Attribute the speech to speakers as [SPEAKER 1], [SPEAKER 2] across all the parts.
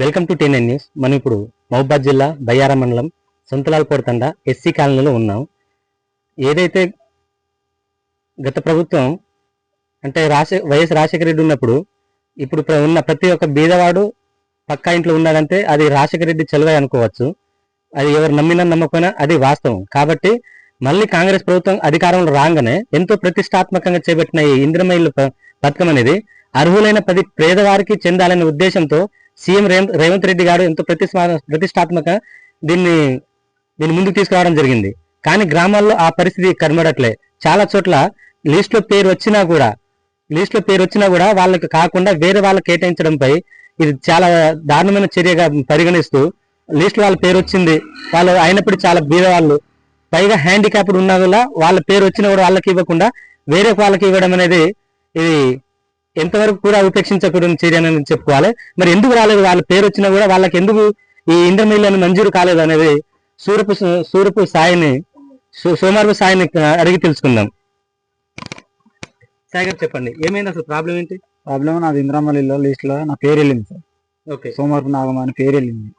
[SPEAKER 1] Welcome to ten news. మనం ఇప్పుడు మహబాద్ జిల్లా బయ్యార మండలం సొంతలాల్పూర్ తండ ఎస్సీ కాలనీలో ఉన్నాం. ఏదైతే గత ప్రభుత్వం అంటే రాజ వైఎస్ రాజశేఖర రెడ్డి ఉన్నప్పుడు ఇప్పుడు ఉన్న ప్రతి ఒక్క బీదవాడు పక్కా ఇంట్లో ఉన్నాడంటే అది రాజశేఖర రెడ్డి చలువే అనుకోవచ్చు. అది ఎవరు నమ్మినా నమ్మకపోయినా అది వాస్తవం. కాబట్టి మళ్ళీ కాంగ్రెస్ ప్రభుత్వం అధికారంలో రాగానే ఎంతో ప్రతిష్టాత్మకంగా చేపట్టిన ఈ ఇంద్రమైలు పథకం అనేది అర్హులైన పది పేదవారికి చెందాలనే ఉద్దేశంతో సీఎం రేవంత్ రెడ్డి గారు ఎంతో ప్రతిష్ఠా ప్రతిష్టాత్మక దీన్ని దీన్ని ముందుకు తీసుకురావడం జరిగింది. కానీ గ్రామాల్లో ఆ పరిస్థితి కనబడట్లే. చాలా చోట్ల లిస్ట్లో పేరు వచ్చినా కూడా లిస్ట్లో పేరు వచ్చినా కూడా వాళ్ళకి కాకుండా వేరే వాళ్ళకి కేటాయించడంపై ఇది చాలా దారుణమైన చర్యగా పరిగణిస్తూ లిస్ట్ వాళ్ళ పేరు వచ్చింది. వాళ్ళు అయినప్పుడు చాలా బీదవాళ్ళు. పైగా హ్యాండిక్యాప్డ్ ఉన్నా కూడా వాళ్ళ పేరు వచ్చినా కూడా వాళ్ళకి ఇవ్వకుండా వేరే వాళ్ళకి ఇవ్వడం అనేది ఇది ఎంతవరకు కూడా ఉపేక్షించకూడని చర్య అని చెప్పుకోవాలి. మరి ఎందుకు రాలేదు? వాళ్ళ పేరు వచ్చినా కూడా వాళ్ళకి ఎందుకు ఈ ఇంద్రమిల్లు మంజూరు కాలేదు అనేది సూరపు సూరపు సాయిని సో- సోమవారపు సాయిని అడిగి తెలుసుకుందాం. సాయి గారు చెప్పండి. ఏమైంది అసలు ప్రాబ్లం ఏంటి?
[SPEAKER 2] ప్రాబ్లం నాది ఇంద్రామల్లిలో లిస్ట్లో నా పేరు వెళ్ళింది సార్.
[SPEAKER 1] ఓకే.
[SPEAKER 2] సోమవారం నాగం అని పేరు వెళ్ళింది.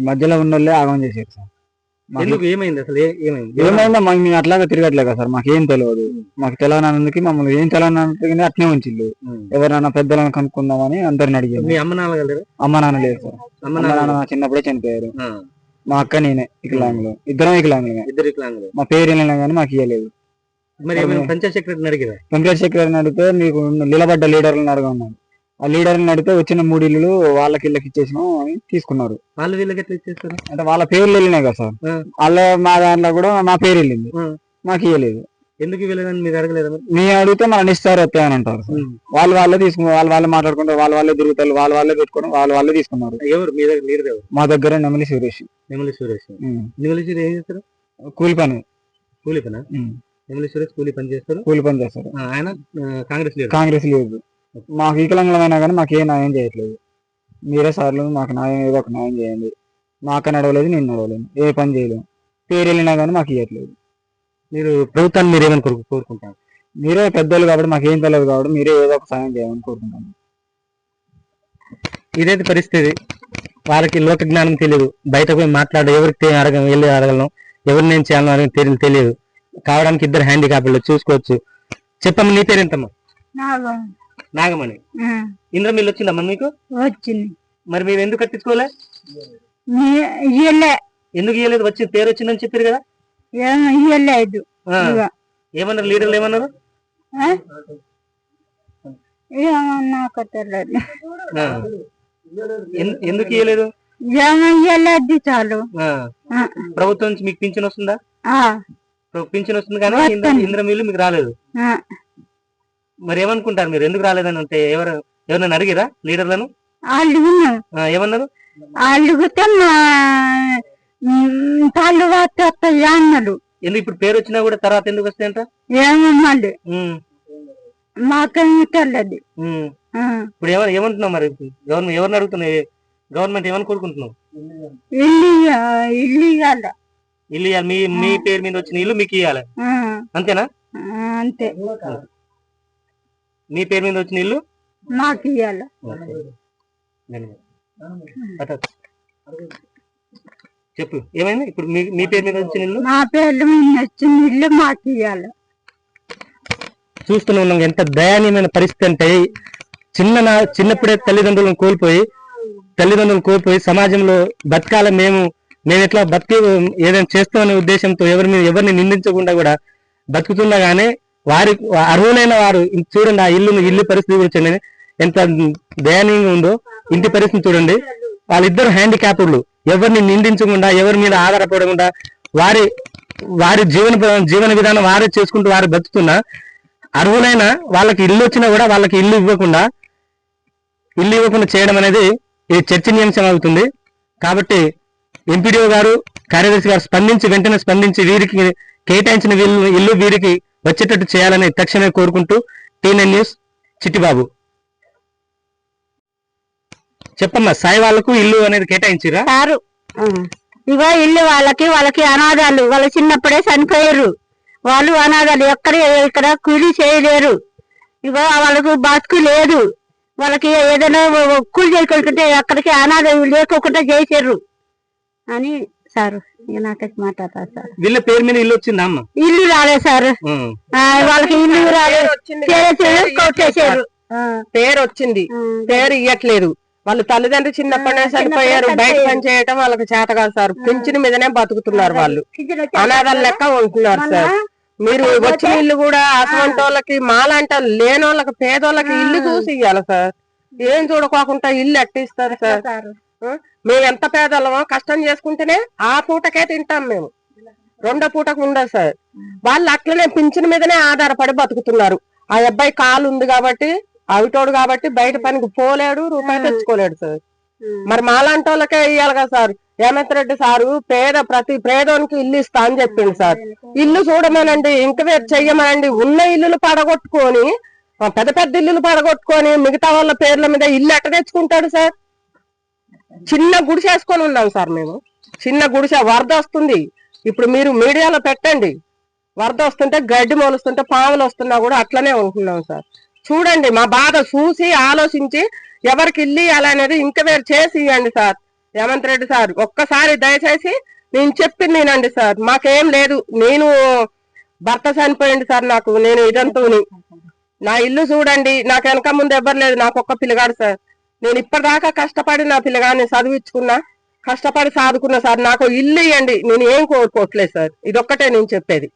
[SPEAKER 2] ఈ మధ్యలో ఉన్న వాళ్ళే ఆగం చేశారు సార్.
[SPEAKER 1] ఎందుకు ఏమైంది అసలు? ఏమైంది?
[SPEAKER 2] ఏమైందా? మాకు మేము అట్లాగా తిరగట్లేదు సార్. మాకు ఏం తెలియదు మాకు తెలంగాణకి మమ్మల్ని ఏం తెలంగాణ అట్నే ఉంచిల్లు. ఎవరైనా పెద్దలను కనుక్కుందామని అందరిని అడిగాను
[SPEAKER 1] మీ అమ్మ నాన్న
[SPEAKER 2] అమ్మ నాన్న లేదు సార్.
[SPEAKER 1] అమ్మ
[SPEAKER 2] నాన్న చిన్నప్పుడే చనిపోయారు. మా అక్క నేనే వికలాంగులు. ఇద్దరం
[SPEAKER 1] వికలాంగులు.
[SPEAKER 2] మా పేరు వెళ్ళినా కానీ మాకు ఇవ్వలేదు
[SPEAKER 1] మరి పంచాయత్ సెక్రటరీని అడిగిరా?
[SPEAKER 2] వెంకటేష్ సెక్రటరీని అడిగితే మీకు నిలబడ్డ లీడర్లను అడగన్నాడు ఆ లీడర్ని అడిగితే వచ్చిన మూడు ఇల్లులు వాళ్ళకి ఇళ్ళకి ఇచ్చేసినాం అని తీసుకున్నారు.
[SPEAKER 1] వాళ్ళు వీళ్ళకి ఎట్లా ఇచ్చేస్తారు?
[SPEAKER 2] అంటే వాళ్ళ పేర్లు వెళ్ళినాయి కదా సార్.
[SPEAKER 1] ఆ.
[SPEAKER 2] వాళ్ళ మా దాంట్లో కూడా మా పేరు వెళ్ళింది.
[SPEAKER 1] ఆ.
[SPEAKER 2] మాకు ఇవ్వలేదు
[SPEAKER 1] ఎందుకు ఇవ్వలేదని మీరు అడగలేదా?
[SPEAKER 2] మీ అడిగితే మన నిస్తారు వస్తాయని అంటారు. వాళ్ళు వాళ్ళే తీసుకున్నారు. వాళ్ళు వాళ్ళే మాట్లాడుకుంటారు. వాళ్ళు వాళ్ళే తిరుగుతారు. వాళ్ళు వాళ్ళే పెట్టుకోవడం. వాళ్ళు వాళ్ళే తీసుకున్నారు.
[SPEAKER 1] ఎవరు? మీ దగ్గర లీడర్ ఎవరు?
[SPEAKER 2] మా దగ్గర నెమలి సురేష్.
[SPEAKER 1] నెమలి సురేష్. నెమలి సురేష్ ఏం చేస్తారు?
[SPEAKER 2] కూలి పని.
[SPEAKER 1] కూలీ పనా. నెమలి సురేష్ కూలీ పని చేస్తారు?
[SPEAKER 2] కూలి పని చేస్తారు.
[SPEAKER 1] ఆ, ఆయన ఆ, కాంగ్రెస్ లీడర్
[SPEAKER 2] కాంగ్రెస్ లేదు మాకు వికలాంగులమైనా కానీ మాకు ఏ న్యాయం చేయట్లేదు. మీరే సార్లు మాకు న్యాయం ఏదో ఒక న్యాయం చేయండి. మా అక్క నడవలేదు నేను నడవలేను. ఏ పని చేయలేము. పేరు వెళ్ళినా కానీ మాకు ఇవ్వట్లేదు
[SPEAKER 1] మీరు ప్రభుత్వాన్ని మీరు ఏమని కోరు- కోరుకుంటారు?
[SPEAKER 2] మీరే పెద్దోళ్ళు కాబట్టి మాకు ఏం తెలియదు కాబట్టి మీరే ఏదో ఒక సాయం చేయమని కోరుకుంటాను.
[SPEAKER 1] ఇదైతే పరిస్థితి. వాళ్ళకి లోక జ్ఞానం తెలియదు బయట పోయి మాట్లాడు ఎవరికి అడగ వెళ్ళి అడగలను. ఎవరిని ఏం చేయాలో అని తెలియదు తెలియదు కావడానికి ఇద్దరు హ్యాండిక్యాప్లు చూసుకోవచ్చు. చెప్పమ్మ నీ పేరు ఎంతమ్మా నాగమణి. ఇంద్రమిల్లు వచ్చిందమ్మా మీకు?
[SPEAKER 3] వచ్చింది.
[SPEAKER 1] మరి మీరు ఎందుకు కట్టించుకోలే? ఎందుకు ఇవ్వలేదు వచ్చి పేరు వచ్చిందని చెప్పారు కదా?
[SPEAKER 3] ఇయ్యలేదు.
[SPEAKER 1] ఏమన్నారు? లీడర్లు ఏమన్నారు? ఎందుకు
[SPEAKER 3] ఏమో ఇయ్యలేదు చాలు.
[SPEAKER 1] ప్రభుత్వం నుంచి మీకు పింఛన్ వస్తుందా? పింఛన్ వస్తుంది కానీ. ఇంద్రమిల్లు మీకు రాలేదు. మరి ఏమనుకుంటారు మీరు? ఎందుకు రాలేదని అంటే ఎవరు ఎవరైనా అడిగిరా లీడర్లను?
[SPEAKER 3] వాళ్ళు
[SPEAKER 1] ఆ, ఏమన్నారు?
[SPEAKER 3] అడిగితే మా అన్నాడు.
[SPEAKER 1] ఎందుకు ఇప్పుడు పేరు వచ్చినా కూడా తర్వాత ఎందుకు వస్తాయంట?
[SPEAKER 3] ఏమో మళ్ళీ.
[SPEAKER 1] ఉమ్,
[SPEAKER 3] మాకేమీ తెలియదు
[SPEAKER 1] ఉమ్.
[SPEAKER 3] ఆ,
[SPEAKER 1] ఇప్పుడు ఏమని ఏమంటున్నావు మరి? గవర్నమెంట్ ఎవరిని అడుగుతున్నావు? గవర్నమెంట్ ఏమని కోరుకుంటున్నావు?
[SPEAKER 3] ఇల్లు ఇయ్య- ఇల్లు
[SPEAKER 1] ఇల్లు ఇయ్యాలి. మీ మీ పేరు మీద వచ్చిన ఇల్లు మీకు ఇవ్వాలి అంతేనా?
[SPEAKER 3] అంతే.
[SPEAKER 1] మీ పేరు మీద వచ్చిన ఇల్లు? అట. చెప్పు ఏమైంది? ఇప్పుడు మీ పేరు మీద వచ్చిన ఇల్లు?
[SPEAKER 3] మా పేర్లు మీద వచ్చిన ఇల్లు మాకు ఇయ్యాల.
[SPEAKER 1] చూస్తూనే ఉన్నాం ఎంత దయనీయమైన పరిస్థితి అంటే చిన్న నా- చిన్నప్పుడే తల్లిదండ్రులను కోల్పోయి తల్లిదండ్రులను కోల్పోయి సమాజంలో బతకాల మేము మేము ఎట్లా బతికి ఏదైనా చేస్తామనే ఉద్దేశంతో ఎవరి మీద ఎవరిని నిందించకుండా కూడా బతుకుతున్నా గానీ వారి అర్హులైన వారు చూడండి ఆ ఇల్లు ఇల్లు పరిస్థితి కూడా చూడండి. ఎంత దయనీయంగా ఉందో ఇంటి పరిస్థితి చూడండి. వాళ్ళిద్దరు హ్యాండిక్యాప్డ్లు ఎవరిని నిందించకుండా ఎవరి మీద ఆధారపడకుండా వారి వారి జీవన జీవన విధానం వారే చేసుకుంటూ వారు బతుకుతున్నా అర్హులైన వాళ్ళకి ఇల్లు వచ్చినా కూడా వాళ్ళకి ఇల్లు ఇవ్వకుండా ఇల్లు ఇవ్వకుండా చేయడం అనేది ఇది చర్చనీయాంశం అవుతుంది. కాబట్టి ఎంపీడీఓ గారు కార్యదర్శి గారు స్పందించి వెంటనే స్పందించి వీరికి కేటాయించిన ఇల్లు వీరికి వచ్చేటట్టు చేయాలని తక్షణమే కోరుకుంటూ టీఎన్ న్యూస్ చిట్టిబాబు. చెప్పమ్మా సాయి వాళ్ళకు ఇల్లు అనేది కేటాయించిరా?
[SPEAKER 3] సారు ఇగో ఇల్లు వాళ్ళకి వాళ్ళకి అనాథాలు వాళ్ళ చిన్నప్పుడే చనిపోయారు. వాళ్ళు అనాథాలు ఎక్కడ ఇక్కడ కూలీ చేయలేరు. ఇగో వాళ్ళకు బతుకు లేదు. వాళ్ళకి ఏదైనా కూలి చేయకుంటే అక్కడికి అనాథ లేకోకుండా చేసారు. అని సార్ ఇక నాకైతే మాట్లాడతారు సార్.
[SPEAKER 1] వీళ్ళ పేరు మీద ఇల్లు వచ్చిందా అమ్మ?
[SPEAKER 3] ఇల్లు రాలేదు సార్. వాళ్ళకి ఇల్లు రాలేదు.
[SPEAKER 4] వచ్చింది
[SPEAKER 3] చేసేసి కొట్టేశారు ఆ,
[SPEAKER 4] పేరు వచ్చింది. పేరు ఇయ్యట్లేదు వాళ్ళు తల్లిదండ్రులు చిన్నప్పటి నుంచి చనిపోయారు. బయట పని చేయటం వాళ్ళకి చేత కాదు సార్. పింఛన్ మీదనే బతుకుతున్నారు వాళ్ళు. అనాథాల లెక్క ఉంటున్నారు సార్. మీరు వచ్చిన ఇల్లు కూడా అటువంటి వాళ్ళకి మాలాంట లేని వాళ్ళకి పేదోళ్ళకి ఇల్లు చూసి ఇయ్యాలి సార్. ఏం చూడకోకుండా ఇల్లు ఎట్టిస్తారు సార్? మేము ఎంత పేదలమో కష్టం చేసుకుంటేనే ఆ పూటకే తింటాం మేము. రెండో పూటకు ఉండదు సార్. వాళ్ళు అట్లనే పింఛన్ మీదనే ఆధారపడి బతుకుతున్నారు. ఆ అబ్బాయి కాలు ఉంది కాబట్టి అవిటోడు కాబట్టి బయట పనికి పోలేడు రూపాయి తెచ్చుకోలేడు సార్. మరి మాలాంటి వాళ్ళకే ఇయ్యాలి కదా సార్. హేమంత్ రెడ్డి సారు పేద ప్రతి పేదోనికి ఇల్లు ఇస్తా అని చెప్పిండు సార్. ఇల్లు చూడమనండి ఇంక వేరు చెయ్యమనండి. ఉన్న ఇల్లులు పడగొట్టుకొని పెద్ద పెద్ద ఇల్లులు పడగొట్టుకొని మిగతా వాళ్ళ పేర్ల మీద ఇల్లు ఎట్ట తెచ్చుకుంటాడు సార్? చిన్న గుడిసె వేసుకొని ఉన్నాం సార్ మేము. చిన్న గుడిసె వరద వస్తుంది. ఇప్పుడు మీరు మీడియాలో పెట్టండి. వరద వస్తుంటే గడ్డి మొలుస్తుంటే పాములు వస్తున్నా కూడా అట్లనే ఉంటున్నాం సార్. చూడండి మా బాధ చూసి ఆలోచించి ఎవరికి ఇల్లు ఇవ్వాలనేది ఇంక వేరు చేసి ఇవ్వండి సార్. హేమంత్ రెడ్డి సార్ ఒక్కసారి దయచేసి నేను చెప్పింది నేనండి సార్. మాకేం లేదు. నేను భర్త చనిపోయింది సార్ నాకు. నేను ఇదంతూని. నా ఇల్లు చూడండి. నాకు వెనక ముందు ఎవ్వరు లేదు నాకు ఒక్క పిల్లగాడు సార్. నేను ఇప్పటిదాకా కష్టపడి నా పిల్లగాడిని చదివించుకున్నా కష్టపడి సాదుకున్నా సార్ నాకు ఇల్లు ఇవ్వండి నేను ఏం కోరుకోవట్లేదు సార్. ఇదొక్కటే నేను చెప్పేది.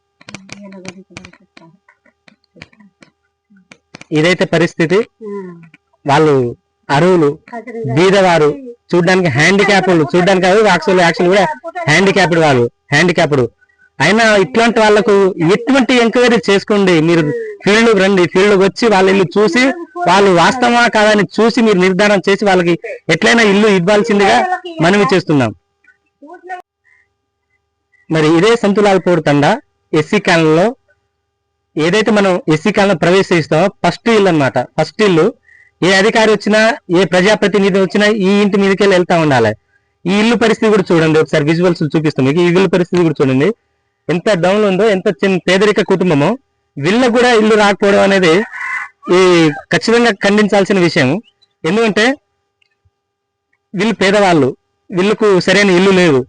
[SPEAKER 1] ఇదైతే పరిస్థితి వాళ్ళు అరువులు బీదవారు చూడడానికి హ్యాండిక్యాప్డ్ చూడడానికి కాదు యాక్చువల్ యాక్చువల్ కూడా హ్యాండిక్యాప్డ్ వాళ్ళు హ్యాండిక్యాప్డ్. అయినా ఇట్లాంటి వాళ్ళకు ఎటువంటి ఎంక్వైరీ చేసుకోండి మీరు ఫీల్డ్ రండి ఫీల్డ్ వచ్చి వాళ్ళ ఇల్లు చూసి వాళ్ళు వాస్తవమా కాదని చూసి మీరు నిర్ధారణ చేసి వాళ్ళకి ఎట్లయినా ఇల్లు ఇవ్వాల్సిందిగా మనవి చేస్తున్నాం. మరి ఇదే సంతులాలపూడి తండా ఎస్సీ కాలంలో ఏదైతే మనం ఎస్సీ కాలంలో ప్రవేశిస్తామో ఫస్ట్ ఇల్లు అన్నమాట. ఫస్ట్ ఇల్లు. ఏ అధికారి వచ్చినా ఏ ప్రజాప్రతినిధి వచ్చినా ఈ ఇంటి మీదకి వెళ్ళి వెళ్తా ఉండాలి. ఈ ఇల్లు పరిస్థితి కూడా చూడండి ఒకసారి విజువల్స్ చూపిస్తాం మీకు. ఈ ఇల్లు పరిస్థితి కూడా చూడండి. ఎంత డౌన్ ఉందో ఎంత చిన్న పేదరిక కుటుంబమో వీళ్ళకు కూడా ఇల్లు రాకపోవడం అనేది ఈ ఖచ్చితంగా ఖండించాల్సిన విషయం. ఎందుకంటే వీళ్ళు పేదవాళ్ళు వీళ్ళకు సరైన ఇల్లు లేదు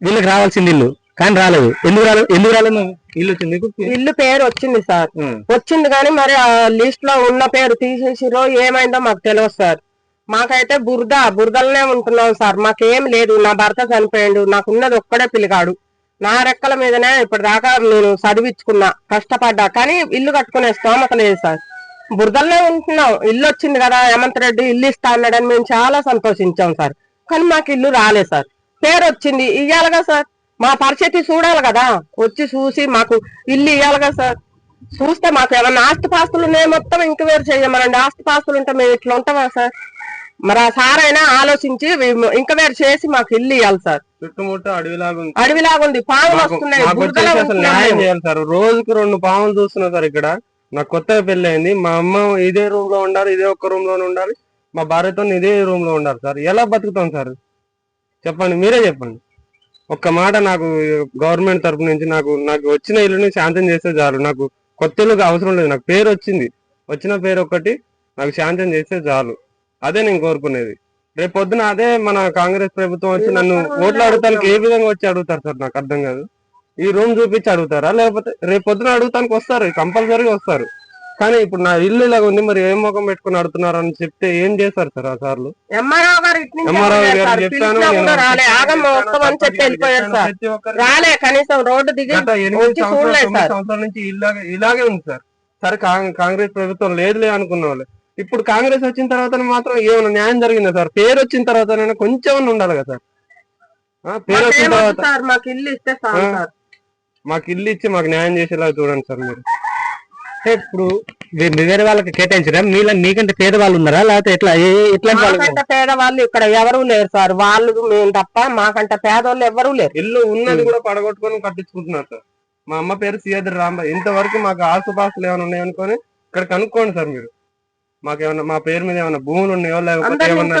[SPEAKER 1] వీళ్ళకి రావాల్సింది ఇల్లు కానీ రాలేదు. ఎందుకు రాలేదు ఎందుకు రాలేదు? ఇల్లు వచ్చింది?
[SPEAKER 4] ఇల్లు పేరు వచ్చింది సార్. వచ్చింది కానీ మరి ఆ లిస్ట్లో ఉన్న పేరు తీసేసిరో ఏమైందో మాకు తెలియదు సార్. మాకైతే బురద బురదలనే ఉంటున్నాం సార్. మాకేం లేదు. నా భర్త చనిపోయిండు. నాకు ఉన్నది ఒక్కడే పిల్లగాడు. నా రెక్కల మీదనే ఇప్పుడు దాకా నేను చదివించుకున్నా కష్టపడ్డా. కానీ ఇల్లు కట్టుకునే స్తోమత లేదు సార్. బురదల్లో ఉంటున్నాం. ఇల్లు వచ్చింది కదా హేమంత్ రెడ్డి ఇల్లు ఇస్తా అన్నాడని మేము చాలా సంతోషించాం సార్. కానీ మాకు ఇల్లు రాలేదు సార్. పేరు వచ్చింది ఇయ్యాలిగా సార్. మా పరిస్థితి చూడాలి కదా. వచ్చి చూసి మాకు ఇల్లు ఇయ్యాలిగా సార్. చూస్తే మాకు ఏమన్నా ఆస్తి పాస్తులు ఉన్నాయి మొత్తం ఇంక్వైరీ చేయమనండి. ఆస్తి పాస్తులు ఉంటే మేము ఇట్లా ఉంటామా సార్? మరి ఆ సార్ అయినా ఆలోచించి ఇంక్వైరీ చేసి మాకు ఇల్లు ఇవ్వాలి సార్.
[SPEAKER 5] చుట్టుముట్టు అడవిలాగా
[SPEAKER 4] అడవిలాగా ఉంది. పాములు వస్తున్నాయి.
[SPEAKER 5] సార్. రోజుకి రెండు పాములు చూస్తున్నా సార్ ఇక్కడ. నాకు కొత్తగా పెళ్ళి అయింది. మా అమ్మ ఇదే రూమ్లో ఉండాలి ఇదే ఒక్క రూమ్లోనే ఉండాలి. మా భార్యతో ఇదే రూమ్లో ఉండాలి సార్. ఎలా బతుకుతాం సార్? చెప్పండి మీరే చెప్పండి. ఒక్క మాట నాకు గవర్నమెంట్ తరపు నుంచి నాకు నాకు వచ్చిన ఇల్లుని శాంతం చేస్తే చాలు. నాకు కొత్త ఇల్లు అవసరం లేదు. నాకు పేరు వచ్చింది. వచ్చిన పేరు ఒక్కటి నాకు శాంతం చేస్తే చాలు. అదే నేను కోరుకునేది. రేపు పొద్దున అదే మన కాంగ్రెస్ ప్రభుత్వం వచ్చి నన్ను ఓట్లు అడుగుతానికి ఏ విధంగా వచ్చి అడుగుతారు సార్? నాకు అర్థం కాదు. ఈ రూమ్ చూపించి అడుగుతారా? లేకపోతే రేపు పొద్దున అడుగుతానికి వస్తారు. కంపల్సరీగా వస్తారు. కానీ ఇప్పుడు నా ఇల్లు ఇలాగ ఉంది. మరి ఏం ముఖం పెట్టుకుని అడుగుతున్నారు అని చెప్తే ఏం చేస్తారు సార్ ఆ సార్లు?
[SPEAKER 4] ఎంఆర్ఓ గారు కూడా రాలే.
[SPEAKER 5] ప్రతి
[SPEAKER 4] కనీసం రోడ్డు దిగి
[SPEAKER 5] గత ఎనిమిది సంవత్సరాలు తొమ్మిది నుంచి ఇలాగే ఇలాగే ఉంది సార్. సరే కాంగ్- కాంగ్రెస్ ప్రభుత్వం లేదులే అనుకున్న వాళ్ళు. ఇప్పుడు కాంగ్రెస్ వచ్చిన తర్వాత మాత్రం ఏమైనా న్యాయం జరిగిందా సార్? పేరు వచ్చిన తర్వాత కొంచెం ఉండాలి కదా సార్? పేరు వచ్చిన తర్వాత
[SPEAKER 4] సార్ మాకు ఇల్లు ఇస్తే
[SPEAKER 5] మాకు ఇల్లు ఇచ్చి మాకు న్యాయం చేసేలా చూడండి సార్ మీరు.
[SPEAKER 1] ఇప్పుడు వేరే వాళ్ళకి కేటాయించరా? మీల మీకంటే పేద వాళ్ళు ఉన్నారా? లేకపోతే ఎట్లా? ఎట్లాంటి వాళ్ళు?
[SPEAKER 4] పేదవాళ్ళు ఇక్కడ ఎవరు లేరు సార్. వాళ్ళు మేము తప్ప మాకంటే పేదవాళ్ళు ఎవరు లేరు.
[SPEAKER 5] ఇల్లు ఉన్నది కూడా పడగొట్టుకొని కట్టించుకుంటున్నారు సార్. మా అమ్మ పేరు సియాద్రి రాంబాయ్. ఇంతవరకు మాకు ఆస్తుపాస్తులు ఏమైనా ఉన్నాయనుకొని ఇక్కడ కనుక్కోండి సార్ మీరు. మాకు ఏమైనా మా పేరు మీద ఏమైనా భూములు ఉన్నాయో లేకపోతే ఏమన్నా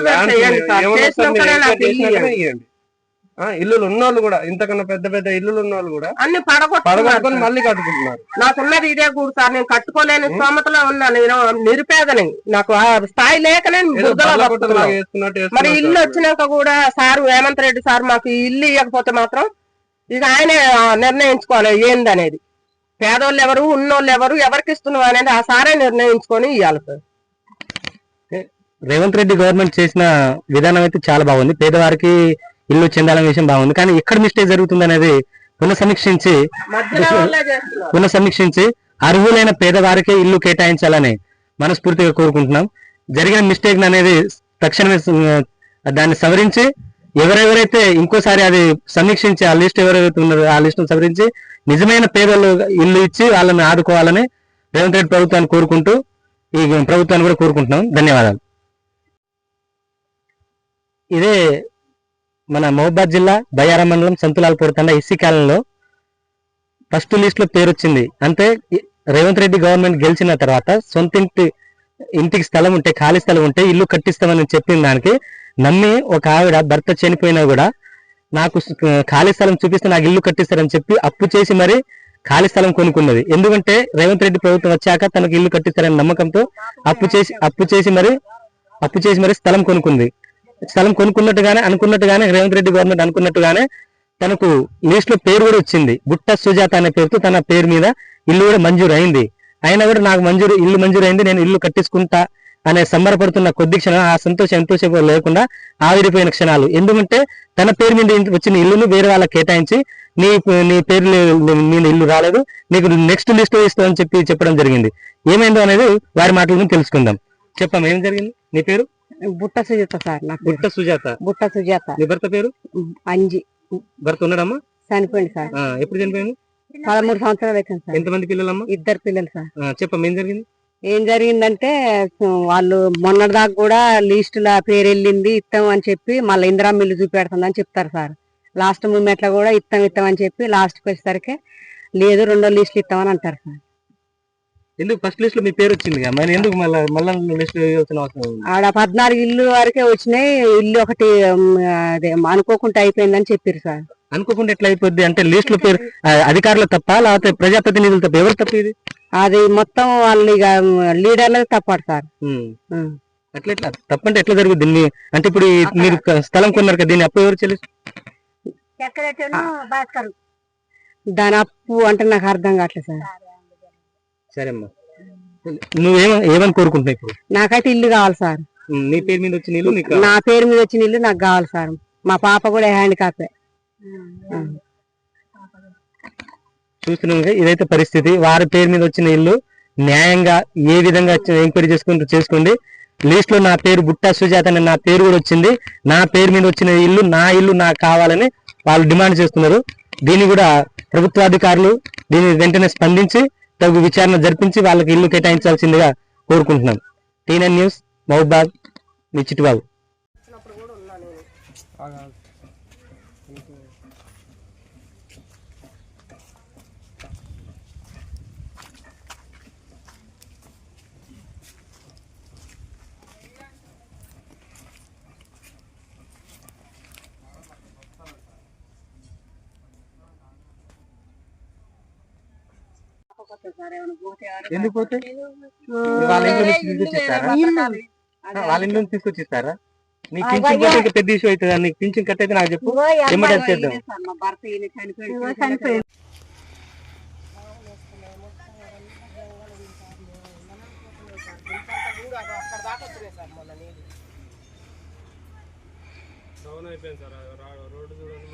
[SPEAKER 6] ఆ, ఇల్లులు ఉన్నోళ్ళు కూడా ఇంతకన్నా పెద్ద పెద్ద ఇల్లులు ఉన్నోళ్ళు కూడా
[SPEAKER 4] అన్ని
[SPEAKER 6] పడగొట్టుకొని. మళ్ళీ కట్టుకుంటున్నారు.
[SPEAKER 4] నాకున్నది ఇదే గూడు సార్. నేను కట్టుకోలేని స్తోమతలో ఉన్నా నేను నిరుపేదని. నాకు ఆ స్థాయి లేక నేను
[SPEAKER 6] ఏదో
[SPEAKER 4] బురదలో
[SPEAKER 6] బల్ల కొట్టలాగా
[SPEAKER 4] బతుకుతున్నాను.
[SPEAKER 6] వేసుకున్నట్టు
[SPEAKER 4] మరి ఇల్లు. వచ్చినాక కూడా సార్ హేమంత్ రెడ్డి సార్ మాకు ఇల్లు ఇవ్వకపోతే మాత్రం ఇక ఆయనే నిర్ణయించుకోవాలి ఏందనేది. పేదోళ్ళు ఎవరు ఉన్నోళ్ళు ఎవరు ఎవరికి ఇస్తున్నావు అనేది ఆ సారే నిర్ణయించుకొని ఇవ్వాలి సార్.
[SPEAKER 1] రేవంత్ రెడ్డి గవర్నమెంట్ చేసిన విధానం అయితే చాలా బాగుంది. పేదవారికి ఇల్లు చెందాలనే విషయం బాగుంది. కానీ ఎక్కడ మిస్టేక్ జరుగుతుంది అనేది పునఃసమీక్షించి పునఃసమీక్షించి అర్హులైన పేదవారికే ఇల్లు కేటాయించాలని మనస్ఫూర్తిగా కోరుకుంటున్నాం. జరిగిన మిస్టేక్ అనేది తక్షణమే దాన్ని సవరించి ఎవరెవరైతే ఇంకోసారి అది సమీక్షించి ఆ లిస్ట్ ఎవరెవరైతే ఉన్నారో ఆ లిస్ట్ సవరించి నిజమైన పేదలు ఇల్లు ఇచ్చి వాళ్ళని ఆదుకోవాలని రేవంత్ రెడ్డి ప్రభుత్వాన్ని కోరుకుంటూ ఈ ప్రభుత్వాన్ని కూడా కోరుకుంటున్నాం. ధన్యవాదాలు. ఇదే మన మహబాద్ జిల్లా బయ్యారం మండలం సంతులాలపూర్ తండ ఎస్సీ కాలంలో ఫస్ట్ లిస్ట్లో పేరు వచ్చింది అంటే రేవంత్ రెడ్డి గవర్నమెంట్ గెలిచిన తర్వాత సొంత ఇంటి ఇంటికి స్థలం ఉంటే ఖాళీ స్థలం ఉంటే ఇల్లు కట్టిస్తామని చెప్పిన దానికి నమ్మి ఒక ఆవిడ భర్త చనిపోయినా కూడా నాకు ఖాళీ స్థలం చూపిస్తే నాకు ఇల్లు కట్టిస్తారని చెప్పి అప్పు చేసి మరి ఖాళీ స్థలం కొనుక్కున్నది. ఎందుకంటే రేవంత్ రెడ్డి ప్రభుత్వం వచ్చాక తనకు ఇల్లు కట్టిస్తారనే నమ్మకంతో అప్పు చేసి అప్పు చేసి మరి అప్పు చేసి మరి స్థలం కొనుక్కుంది. స్థలం కొనుక్కున్నట్టుగానే అనుకున్నట్టుగానే రేవంత్ రెడ్డి గవర్నమెంట్ అనుకున్నట్టుగానే తనకు లిస్ట్లో పేరు కూడా వచ్చింది. గుట్ట సుజాత అనే పేరుతో తన పేరు మీద ఇల్లు కూడా మంజూరు అయింది అయినా కూడా నాకు మంజూరు ఇల్లు మంజూరు అయింది నేను ఇల్లు కట్టించుకుంటా అనే సంబరపడుతున్న కొద్ది క్షణం ఆ సంతోషం ఎంతోసేపు లేకుండా ఆవిరిపోయిన క్షణాలు. ఎందుకంటే తన పేరు మీద వచ్చిన ఇల్లును వేరే వాళ్ళకి కేటాయించి నీ నీ పేరు మీద ఇల్లు రాలేదు నీకు నెక్స్ట్ లిస్ట్ ఇస్తామని చెప్పి చెప్పడం జరిగింది. ఏమైందో అనేది వారి మాటలను తెలుసుకుందాం. చెప్పాం ఏం జరిగింది? నీ పేరు?
[SPEAKER 7] బుట్ట సుజాత సార్ నాకు
[SPEAKER 1] గుట్ట సుజాత.
[SPEAKER 7] బుట్ట సుజాత.
[SPEAKER 1] నీ భర్త పేరు?
[SPEAKER 7] అంజి.
[SPEAKER 1] భర్త ఉన్నాడమ్మా?
[SPEAKER 7] చనిపోయింది సార్.
[SPEAKER 1] ఎప్పుడు చనిపోయింది
[SPEAKER 7] పదమూడు సంవత్సరాలు అవుతుంది సార్.
[SPEAKER 1] ఎంతమంది పిల్లలమ్మా?
[SPEAKER 7] ఇద్దరు పిల్లలు సార్.
[SPEAKER 1] చెప్పమ్మా ఏం జరిగింది?
[SPEAKER 7] ఏం జరిగిందంటే వాళ్ళు మొన్నటిదాకా కూడా లిస్టుల పేరు వెళ్ళింది ఇస్తాం అని చెప్పి మళ్ళీ ఇందిరా మిల్లు చూపెడుతుందని చెప్తారు సార్. లాస్ట్ మూమెంట్లో కూడా ఇస్తాం ఇస్తాం అని చెప్పి లాస్ట్కి వచ్చేసరికి లేదు రెండో లిస్టులు ఇస్తామని అంటారు సార్.
[SPEAKER 1] ఎందుకు ఫస్ట్ లిస్ట్లో మీ పేరు వచ్చింది కదా? మరి ఎందుకు మళ్ళీ మళ్ళీ లిస్ట్ వచ్చిన అవసరం ఉంది?
[SPEAKER 7] ఆడ పద్నాలుగు ఇల్లు వరకే వచ్చినాయి. ఇల్లు ఒకటి అదే అనుకోకుండా అయిపోయిందని చెప్పారు సార్.
[SPEAKER 1] అనుకోకుండా ఎట్లా అయిపోద్ది? అంటే లిస్ట్లో పేరు అధికారులు తప్ప? లేకపోతే ప్రజాప్రతినిధులు తప్ప? ఎవరు తప్ప ఇది?
[SPEAKER 7] అది మొత్తం వాళ్ళు ఇక లీడర్లు తప్పాడు సార్.
[SPEAKER 1] అట్లా ఎట్లా? తప్పంటే ఎట్లా జరుగుద్ది? దీన్ని అంటే ఇప్పుడు మీరు స్థలం కొన్నారు కదా దీన్ని అప్పు ఎవరు చెల్లి
[SPEAKER 7] దాని అప్పు అంటే నాకు అర్థం కావట్లేదు సార్.
[SPEAKER 1] సరే అమ్మా నువ్వేమ ఏమని కోరుకుంటున్నావు ఇప్పుడు?
[SPEAKER 7] నాకైతే ఇల్లు కావాలి సార్.
[SPEAKER 1] నీ పేరు మీద వచ్చిన ఇల్లు నీకు.
[SPEAKER 7] నా పేరు మీద వచ్చిన ఇల్లు నాకు కావాలి సార్. మా పాప కూడా హ్యాండికాపే
[SPEAKER 1] చూస్తున్నాం కదా, ఇదైతే పరిస్థితి. వారి పేరు మీద వచ్చిన ఇల్లు న్యాయంగా ఏ విధంగా ఎంక్వైరీ చేసుకుంటూ చేసుకోండి. లిస్ట్లో నా పేరు బుట్టా సుజాత అని నా పేరు కూడా వచ్చింది. నా పేరు మీద వచ్చిన ఇల్లు నా ఇల్లు నాకు కావాలని వాళ్ళు డిమాండ్ చేస్తున్నారు. దీన్ని కూడా ప్రభుత్వాధికారులు దీన్ని వెంటనే స్పందించి తగు విచారణ జరిపించి వాళ్ళకి ఇల్లు కేటాయించాల్సిందిగా కోరుకుంటున్నాం. టీఎన్ న్యూస్ మహబాద్ మీ చిట్టుబాబు ఎందుకు పోతే? వాళ్ళ ఇంట్లో నుంచి తీసుకొచ్చిస్తారా? వాళ్ళ ఇంట్లో నుంచి తీసుకొచ్చిస్తారా? నీకు పింఛన్ పోతే ఇంకా పెద్ద ఇష్యూ అవుతుంది? నీకు పింఛన్ కట్ అయితే నాకు చెప్పు. ఎమ్మటే చేద్దాం.
[SPEAKER 6] డౌన్ అయిపోయింది సార్. రోడ్డు చూడండి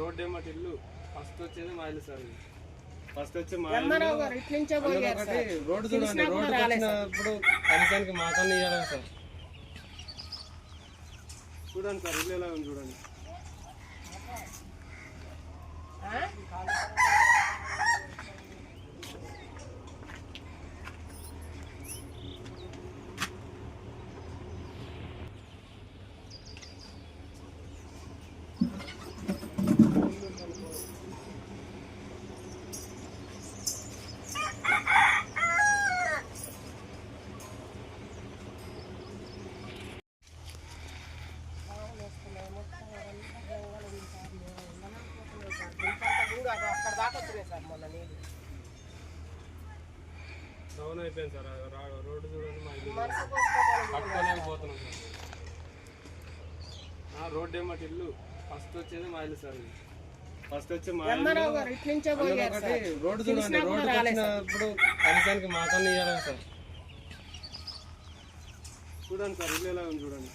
[SPEAKER 6] రోడ్డు ఏమటి ఇల్లు. ఫస్ట్ వచ్చేది మా ఇల్లు సార్. ఫస్ట్ వచ్చి మా రోడ్డు చూడండి రోడ్డు వచ్చినప్పుడు కనీసానికి మాకన్నా ఇవ్వాలి సార్. చూడండి సార్ ఇల్లు ఎలా ఉంది చూడండి. డౌన్ అయిపోయింది సార్. రోడ్డు చూడండి. కట్టుకోలేకపోతున్నాం సార్. రోడ్డు ఏమటి ఇల్లు. ఫస్ట్ వచ్చేది మా ఇల్లు సార్. ఫస్ట్ వచ్చి మా రోడ్డు చూడండి
[SPEAKER 4] పిలిచినా కూడా
[SPEAKER 6] రోడ్డు
[SPEAKER 4] రాలేదు సార్.
[SPEAKER 6] వచ్చినప్పుడు కనీసానికి మాకన్నా ఇవ్వాలి సార్. చూడండి సార్ ఇల్లు ఎలా ఉంది చూడండి.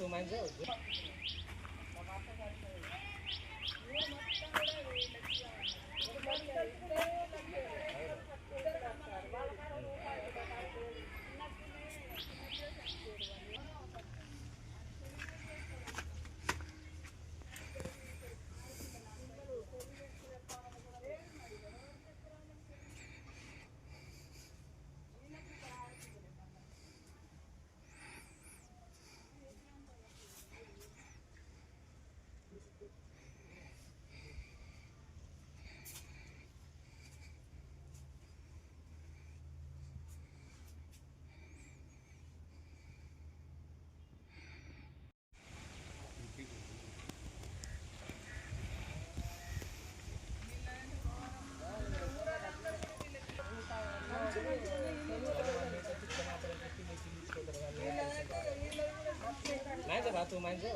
[SPEAKER 4] 走
[SPEAKER 1] 慢点。都蛮热。